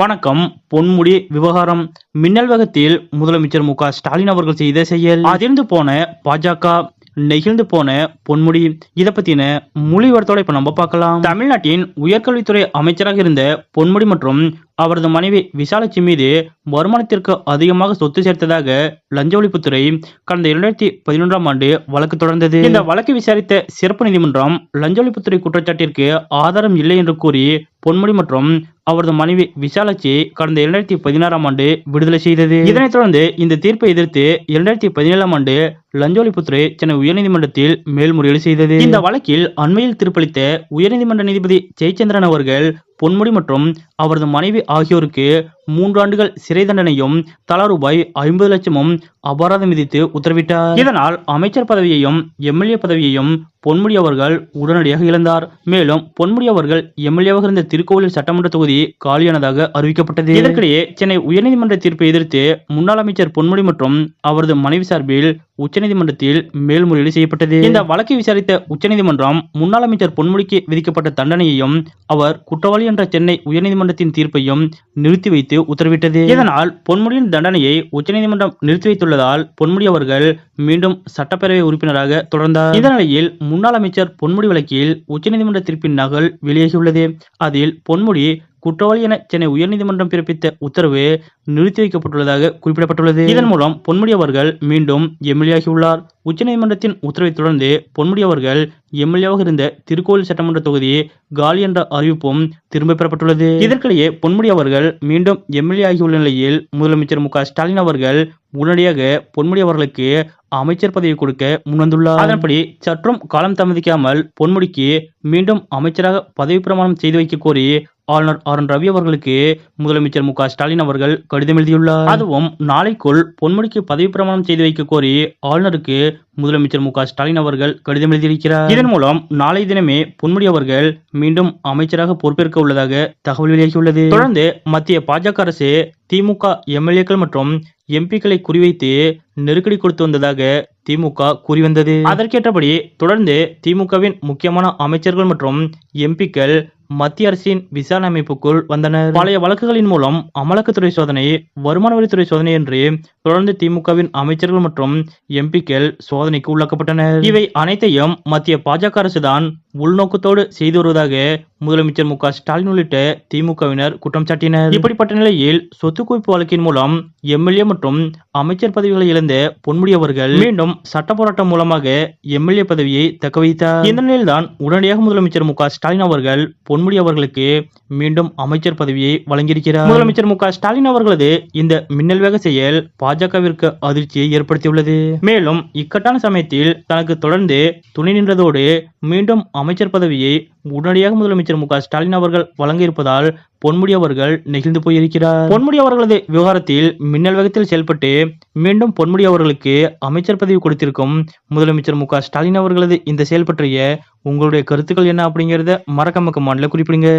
வணக்கம். பொன்முடி விவகாரம். மின்னல் வேகத்தில் முதலமைச்சர் மு க ஸ்டாலின் அவர்கள் செய்த செயல். அதிர்ந்து போன பாஜக நெகிழ்ந்து போன பொன்முடி. இதை பத்தின மொழிவரத்தோட இப்ப நம்ம பார்க்கலாம். தமிழ்நாட்டின் உயர்கல்வித்துறை அமைச்சராக இருந்த பொன்முடி மற்றும் அவரது மனைவி விசாலட்சி மீது வருமானத்திற்கு அதிகமாக சொத்து சேர்த்ததாக லஞ்ச ஒழிப்புத்துறை கடந்த இரண்டாயிரத்தி பதினொன்றாம் ஆண்டு வழக்கு தொடர்ந்தது. இந்த வழக்கை விசாரித்த சிறப்பு நீதிமன்றம் லஞ்ச ஒழிப்புத்துறை குற்றச்சாட்டிற்கு ஆதாரம் இல்லை என்று கூறி பொன்முடி மற்றும் அவரது மனைவி விசாலாட்சி கடந்த இரண்டாயிரத்தி பதினாறாம் ஆண்டு விடுதலை செய்தது. இதனைத் தொடர்ந்து இந்த தீர்ப்பை எதிர்த்து இரண்டாயிரத்தி பதினேழாம் ஆண்டு லஞ்ச ஒழிப்புத்துறை சென்னை உயர்நீதிமன்றத்தில் மேல்முறையீடு செய்தது. இந்த வழக்கில் அண்மையில் தீர்ப்பளித்த உயர்நீதிமன்ற நீதிபதி ஜெயச்சந்திரன் அவர்கள் பொன்முடி மற்றும் அவரது மனைவி ஆகியோருக்கு மூன்றாண்டுகள் சிறை தண்டனையும் தலா ரூபாய் ஐம்பது லட்சமும் அபராதம் விதித்து உத்தரவிட்டார். இதனால் அமைச்சர் பதவியையும் எம்எல்ஏ பதவியையும் பொன்முடி அவர்கள் உடனடியாக இழந்தார். மேலும் பொன்முடி அவர்கள் எம்எல்ஏவாக இருந்த திருக்கோவில் சட்டமன்ற தொகுதி காலியானதாக அறிவிக்கப்பட்டது. இதற்கிடையே சென்னை உயர்நீதிமன்ற தீர்ப்பை எதிர்த்து முன்னாள் அமைச்சர் பொன்முடி மற்றும் அவரது மனைவி சார்பில் உச்சநீதிமன்றத்தில் மேல்முறையீடு செய்யப்பட்டது. இந்த வழக்கை விசாரித்த உச்சநீதிமன்றம் முன்னாள் அமைச்சர் பொன்முடிக்கு விதிக்கப்பட்ட தண்டனையையும் அவர் குற்றவாளி என்ற சென்னை உயர்நீதிமன்றத்தின் தீர்ப்பையும் நிறுத்தி வைத்து உத்தரவிட்டது. இதனால் பொன்முடியின் தண்டனையை உச்சநீதிமன்றம் நிறுத்தி வைத்துள்ளதால் பொன்முடி அவர்கள் மீண்டும் சட்டப்பேரவை உறுப்பினராக தொடர்ந்தார். இந்த நிலையில் முன்னாள் அமைச்சர் பொன்முடி வழக்கில் உச்சநீதிமன்ற தீர்ப்பின் நகல் வெளியாகியுள்ளது. அதில் பொன்முடி குற்றவாளி என சென்னை உயர்நீதிமன்றம் பிறப்பித்த உத்தரவு நிறுத்தி வைக்கப்பட்டுள்ளதாக குறிப்பிடப்பட்டுள்ளது. இதன் மூலம் பொன்முடி அவர்கள் மீண்டும் எம்எல்ஏயாகியுள்ளார் உச்சநீதிமன்றத்தின் உத்தரவை தொடர்ந்து பொன்முடி அவர்கள் எம்எல்ஏவாக இருந்த திருக்கோவில் சட்டமன்ற தொகுதி காலி என்ற அறிவிப்பும் திரும்ப பெறப்பட்டுள்ளது. இதற்கிடையே பொன்முடி அவர்கள் மீண்டும் எம்எல்ஏ ஆகியுள்ள நிலையில் முதலமைச்சர் மு ஸ்டாலின் அவர்கள் உடனடியாக பொன்முடி அவர்களுக்கு அமைச்சர் பதவி கொடுக்க முன்வந்துள்ளார். அதன்படி சற்றும் காலம் தாமதிக்காமல் பொன்முடிக்கு மீண்டும் அமைச்சராக பதவி பிரமாணம் செய்து வைக்க கோரி ஆளுநர் ஆர் என் ரவி அவர்களுக்கு முதலமைச்சர் மு ஸ்டாலின் அவர்கள் கடிதம் எழுதியுள்ளார். அதுவும் நாளைக்குள் பொன்முடிக்கு பதவி பிரமாணம் செய்து வைக்க கோரி ஆளுநருக்கு முதலமைச்சர் மு ஸ்டாலின் அவர்கள் கடிதம் எழுதியிருக்கிறார். இதன் மூலம் நாளை தினமே பொன்முடி அவர்கள் மீண்டும் அமைச்சராக பொறுப்பேற்க உள்ளதாக தகவல் வெளியாகியுள்ளது. தொடர்ந்து மத்திய பாஜக அரசு திமுக எம்எல்ஏக்கள் மற்றும் எம்பிக்களை குறிவைத்து நெருக்கடி கொடுத்து வந்ததாக திமுக கூறி வந்தது. அதற்கேற்றபடி தொடர்ந்து திமுகவின் முக்கியமான அமைச்சர்கள் மற்றும் எம்பிக்கள் மத்திய அரசின் விசாரணை அமைப்புக்குள் வந்தனர். பழைய வழக்குகளின் மூலம் அமலாக்கத்துறை சோதனை வருமான வரித்துறை சோதனை என்று தொடர்ந்து திமுகவின் அமைச்சர்கள் மற்றும் எம்பிக்கள் சோதனைக்கு உள்ளாக்கப்பட்டனர். இவை அனைத்தையும் மத்திய பாஜக அரசுதான் உள்நோக்கத்தோடு செய்து வருவதாக முதலமைச்சர் மு க ஸ்டாலின் உள்ளிட்ட திமுகவினர் குற்றம் சாட்டினர். இப்படிப்பட்ட நிலையில் சொத்து குவிப்பு வழக்கின் மூலம் எம்எல்ஏ மற்றும் அமைச்சர் பதவிகளை இழந்த பொன்முடி அவர்கள் மீண்டும் சட்ட போராட்டம் மூலமாக எம்எல்ஏ பதவியை தக்க வைத்தார். இந்த நிலையில்தான் உடனடியாக முதலமைச்சர் மு க ஸ்டாலின் அவர்கள் பொன்முடி அவர்களுக்கு மீண்டும் அமைச்சர் பதவியை வழங்கியிருக்கிறார். முதலமைச்சர் மு க ஸ்டாலின் அவர்களது இந்த மின்னல் வேக செயல் பாஜகவிற்கு அதிர்ச்சியை ஏற்படுத்தியுள்ளது. மேலும் இக்கட்டான சமயத்தில் தனக்கு தொடர்ந்து துணை நின்றதோடு மீண்டும் அமைச்சர் பதவியை உடனடியாக முதலமைச்சர் மு ஸ்டாலின் அவர்கள் வழங்க இருப்பதால் பொன்முடி அவர்கள் நெகிழ்ந்து போயிருக்கிறார். பொன்முடி அவர்களது விவகாரத்தில் மின்னல் வேகத்தில் செயல்பட்டு மீண்டும் பொன்முடி அவர்களுக்கு அமைச்சர் பதவி கொடுத்திருக்கும் முதலமைச்சர் மு ஸ்டாலின் அவர்களது இந்த செயல் பற்றிய உங்களுடைய கருத்துக்கள் என்ன அப்படிங்கறத மறக்கமக்க மாநில குறிப்பிடுங்க.